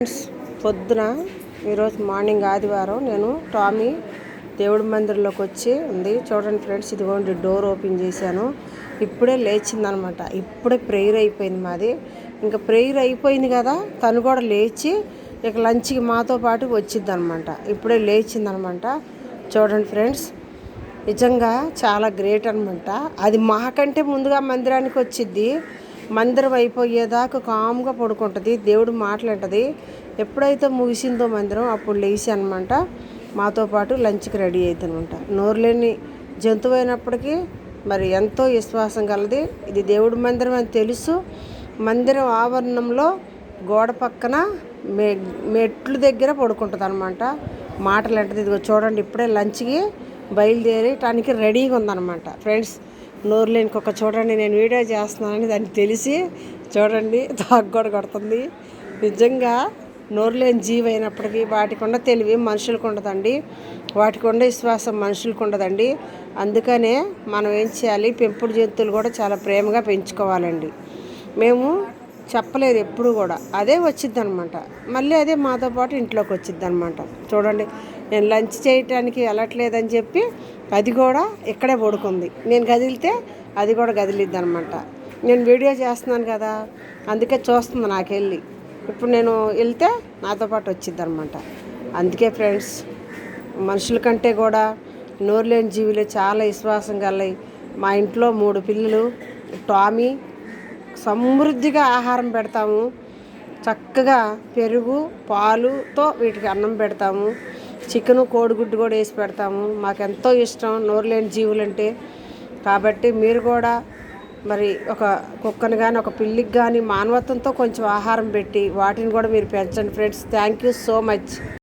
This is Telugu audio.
ఫ్రెండ్స్ పొద్దున ఈరోజు మార్నింగ్ ఆదివారం నేను టామీ దేవుడి మందిరంలోకి వచ్చి ఉంది. చూడండి ఫ్రెండ్స్ ఇదిగోండి డోర్ ఓపెన్ చేశాను. ఇప్పుడే లేచిందనమాట. ఇప్పుడే ప్రేయర్ అయిపోయింది మాది. ఇంకా ప్రేయర్ అయిపోయింది కదా తను కూడా లేచి ఇక లంచ్కి మాతో పాటు వచ్చిందనమాట. ఇప్పుడే లేచిందనమాట. చూడండి ఫ్రెండ్స్ నిజంగా చాలా గ్రేట్ అనమాట. అది మాకంటే ముందుగా మందిరానికి వచ్చిద్ది. మందిరం అయిపోయేదాకా కామ్గా పడుకుంటుంది. దేవుడు మాట్లాడుతుంది ఎప్పుడైతే ముగిసిందో మందిరం అప్పుడు లేచి అనమాట మాతో పాటు లంచ్కి రెడీ అవుతుందనమాట నోరులేని జంతువు అయినప్పటికీ మరి ఎంతో విశ్వాసం కలది ఇది దేవుడి మందిరం అని తెలుసు. మందిరం ఆవరణంలో గోడ పక్కన మె మెట్లు దగ్గర పడుకుంటుంది అనమాట మాటలు అంటది ఇదిగో చూడండి ఇప్పుడే లంచ్కి బయలుదేరటానికి రెడీగా ఉందన్నమాట. ఫ్రెండ్స్ నోరు లేని కుక్క చూడండి నేను వీడియో చేస్తున్నానని దానికి తెలిసి చూడండి తాగు కూడా కొడుతుంది. నిజంగా నోరు లేని జీవి అయినప్పటికీ వాటికి ఉన్న తెలివి మనుషులకు ఉండదండి. వాటికి ఉండే విశ్వాసం మనుషులకు ఉండదండి. అందుకనే మనం ఏం చేయాలి? పెంపుడు జంతువులు కూడా చాలా ప్రేమగా పెంచుకోవాలండి. మేము చెప్పలేదు ఎప్పుడు కూడా. అదే వచ్చిద్ది అనమాట మళ్ళీ అదే మాతో పాటు ఇంట్లోకి వచ్చిద్ది అనమాట చూడండి నేను లంచ్ చేయటానికి వెళ్ళట్లేదని చెప్పి అది కూడా ఇక్కడే పడుకుంది. నేను కదిలితే అది కూడా కదిలిద్ది అనమాట నేను వీడియో చేస్తున్నాను కదా అందుకే చూస్తుంది నాకు వెళ్ళి. ఇప్పుడు నేను వెళ్తే నాతో పాటు వచ్చిద్ది అనమాట అందుకే ఫ్రెండ్స్ మనుషుల కంటే కూడా నోరు లేని జీవులు చాలా విశ్వాసం కలయి మా ఇంట్లో మూడు పిల్లలు టామీ సమృద్ధిగా ఆహారం పెడతాము. చక్కగా పెరుగు పాలుతో వీటికి అన్నం పెడతాము. చికెను కోడిగుడ్డు కూడా వేసి పెడతాము. మాకు ఎంతో ఇష్టం నోరు లేని జీవులంటే. కాబట్టి మీరు కూడా మరి ఒక కుక్కను కానీ ఒక పిల్లికి కానీ మానవత్వంతో కొంచెం ఆహారం పెట్టి వాటిని కూడా మీరు పెంచండి friends. Thank you so much.